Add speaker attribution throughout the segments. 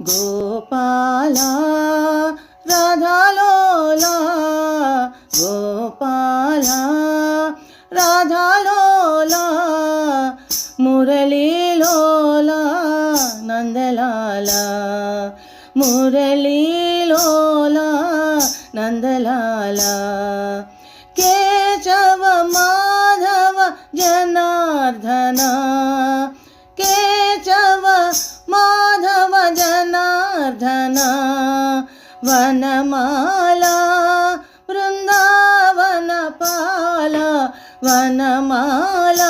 Speaker 1: గోపాలా రాధాలోలా గోపాలా రాధాలోలా మురళీలోలా నందలాల మురళీలోలా నందలాల కేశవ జనార్దన వనమాల బృందావన పాల వనమాల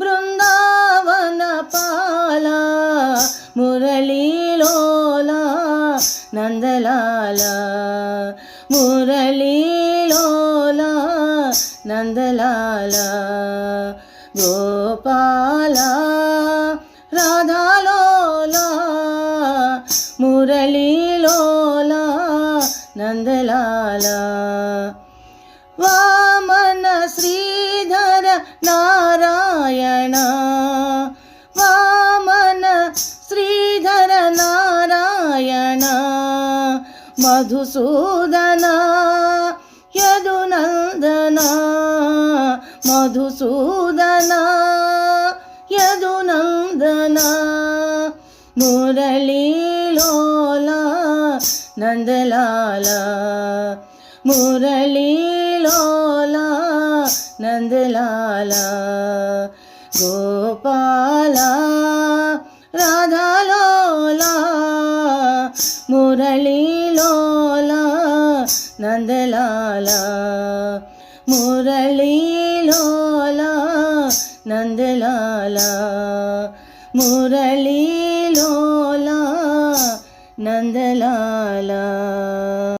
Speaker 1: బృందావన పాల మురళీలోల నందలాల మురళీలోల నందలాల గోపాల రాధాలో మురళీలోల నందలాల. వామన శ్రీధర నారాయణ. వామన శ్రీధర నారాయణ. మధుసూదన యదునందన. మధుసూదన యదునందన. మురళీ మురళీలోల నందలాల. మురళీలోల నందలాల. గోపాల రాధాలోల. మురళీలోల నందలాల. మురళీలోల నందలాల. మురళీలోల నందలాల